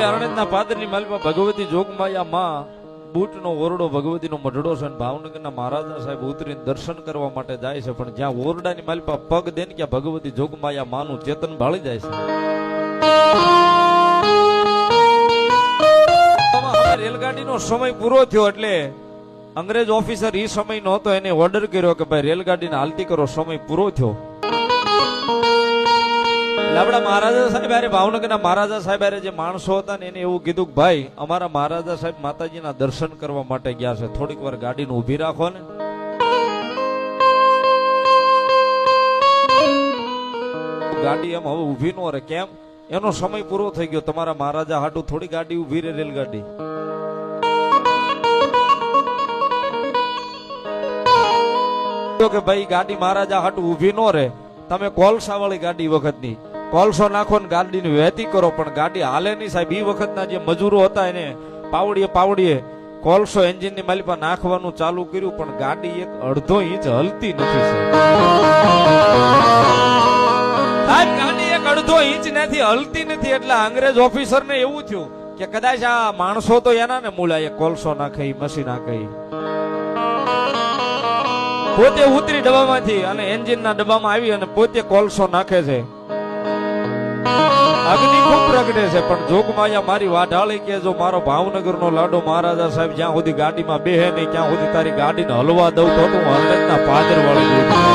અરણેજના પાદરની માલમાં ભગવતી જોગમાયા માં બૂટનો ઓરડો ભગવતીનો મઢડો છે ભાવનગરના મહારાજા સાહેબ ઉતરીને દર્શન કરવા માટે જાય છે. પણ જ્યાં ઓરડાની માલપા પગ દે ને ત્યાં ભગવતી જોગમાયા માનું ચેતન ભાળી જાય છે. રેલગાડીનો સમય પૂરો થયો એટલે અંગ્રેજ ઓફિસર એ સમય નહોતો, એને ઓર્ડર કર્યો કે ભાઈ રેલગાડીને હાલતી કરો, સમય પૂરો થયો. આપણા મહારાજા સાહેબ અરે ભાવનગરના મહારાજા સાહેબ અરે જે માણસો હતા ને એને એવું કીધું કે ભાઈ, અમારા મહારાજા સાહેબ માતાજીના દર્શન કરવા માટે ગયા છે. થોડીક વાર ગાડીને ઊભી રાખો ને. ગાડી એમ હવે ઊભી નો રહે. કેમ? એનો સમય પૂરો થઈ ગયો. તમારા મહારાજા હાટુ થોડી ગાડી ઊભી રહે, રેલગાડી. કે ભાઈ, ગાડી મહારાજા હાટુ ઊભી નો રહે. તમે કોલસા વાળી ગાડી વખતની. કોલસો નાખો ને ગાડીની વહેતી કરો, પણ ગાડી હાલે નહીં સાહેબ. એ વખતના જે મજૂરો હતા એને પાવડીએ પાવડીએ કોલસો એન્જિનની માલિપા નાખવાનું ચાલુ કર્યું, પણ ગાડી એક અડધો ઇંચ હલતી નથી સાહેબ. ગાડી એક અડધો ઇંચ નથી હલતી નથી એટલે અંગ્રેજ ઓફિસર ને એવું થયું કે કદાચ આ માણસો તો એના ને એ કોલસો નાખે મશીન નાખે. પોતે ઉતરી ડબ્બામાંથી અને એન્જિન ના ડબ્બામાં આવી અને પોતે કોલસો નાખે છે. અગ્નિ ખૂબ પ્રગટે છે, પણ જોગમાયા મારી વાઢાળી કે જો મારો ભાવનગર નો લાડો મહારાજા સાહેબ જ્યાં સુધી ગાડીમાં બેહે નહીં, ત્યાં સુધી તારી ગાડીને હલવા દઉં તો હું હલતના પાદર વાળી